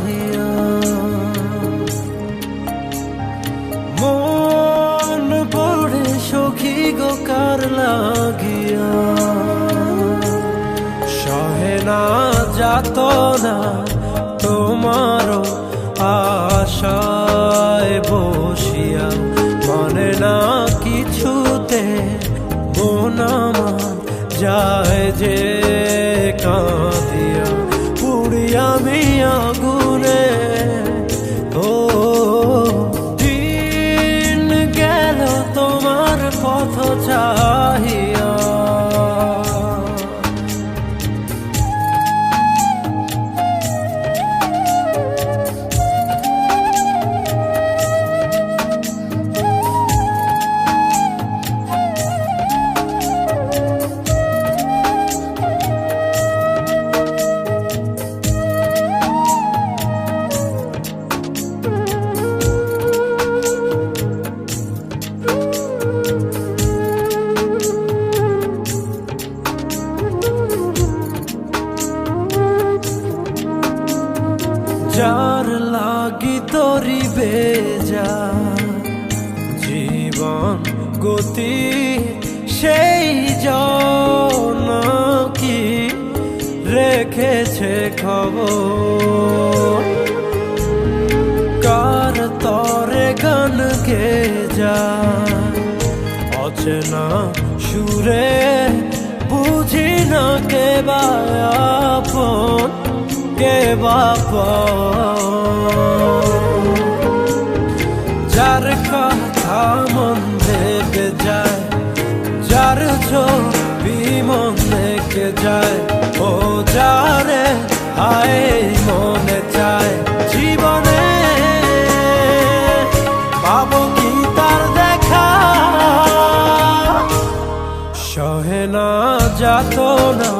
চাহিয়া পড়ে সখী লাগিয়া না যাত না আশায় বসিয়া মনে না কিছুতে যায় যে যার লাগি তরি বেজা, জীবন গতি সেই জন কি রেখেছে খবর। কার তরে গান গে যা অচেনা সুরে বুঝি না কে বা আপন। কে বাপা যার কথা মন থেকে যায়, যার ছবি মন থেকে যায়, ও যারে আয় মনে চায় জীবনে। পাবো কি তার দেখা? সহে না যাত না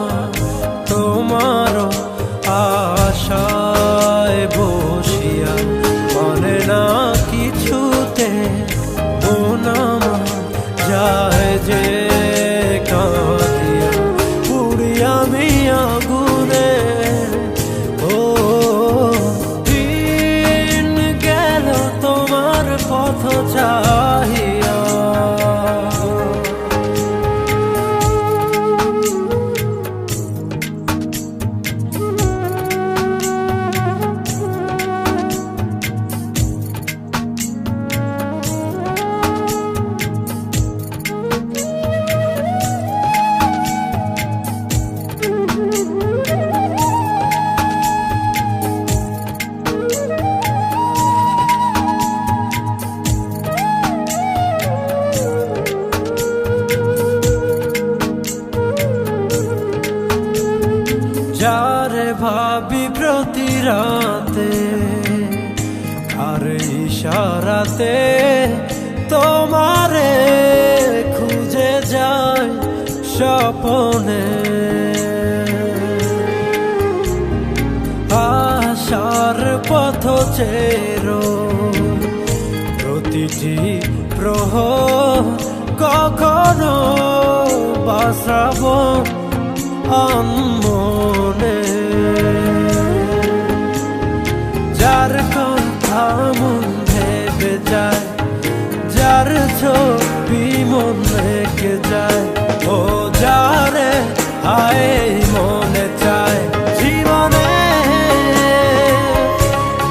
যারে ভাবি প্রতি রাতে আর ইশারাতে তোমারে খুঁজে যায় স্বপনে। আশার পথ চেরো, প্রতিটি প্রহ কখনো বাসাব আনমনে রেখে যায় ও যারে আয় মনে চায় জীবনে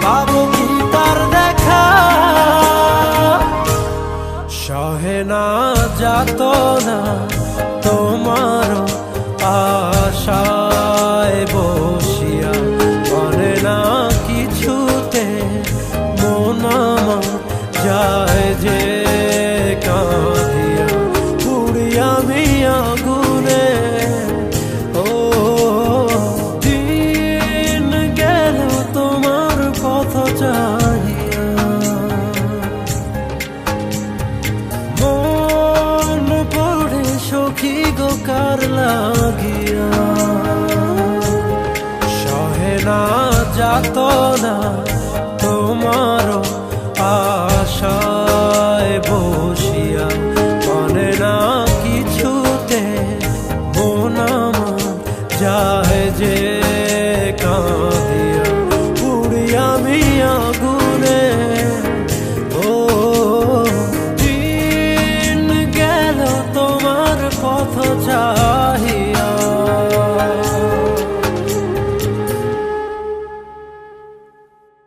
পাবো কি তার দেখা সহে না যাত না তোমার কার লাগিয়া। না যাত না তোমার আশায় বসিয়া। মনে না কিছুতে মন যায় যে পথ চা